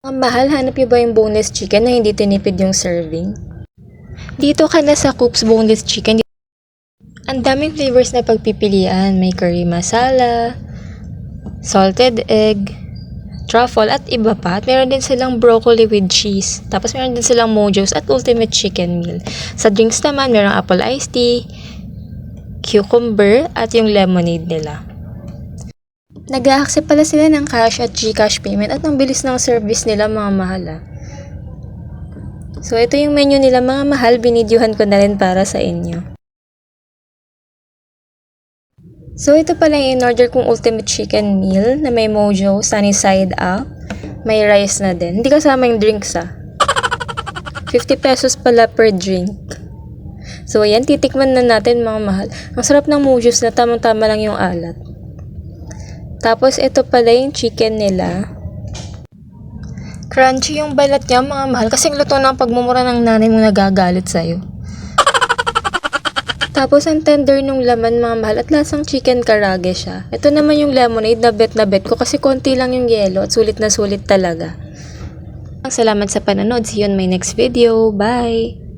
Ang mahal, hanap niyo ba yung boneless chicken na hindi tinipid yung serving? Dito ka na sa Coops Boneless Chicken. Ang daming flavors na pagpipilian. May curry masala, salted egg, truffle, at iba pa. At meron din silang broccoli with cheese. Tapos meron din silang mojos at ultimate chicken meal. Sa drinks naman, merong apple iced tea, cucumber, at yung lemonade nila. Nag-accept pala sila ng cash at Gcash payment at ang bilis ng service nila mga mahal ah. So ito yung menu nila mga mahal, binidyohan ko na rin para sa inyo. So ito pala yung in-order kong ultimate chicken meal na may mojo, sunny side up, may rice na din. Hindi kasama yung drinks ah. 50 pesos pala per drink. So ayan, titikman na natin mga mahal. Ang sarap ng mojos na tamang-tama lang yung alat. Tapos, ito pala yung chicken nila. Crunchy yung balat niya, mga mahal. Kasing luto ng pagmumura ng nanay mo nagagalit sa'yo. Tapos, ang tender nung laman, mga mahal. At lasang chicken karage siya. Ito naman yung lemonade na bet na bet ko kasi konti lang yung yelo at sulit na sulit talaga. Salamat sa panonood. See you on my next video. Bye!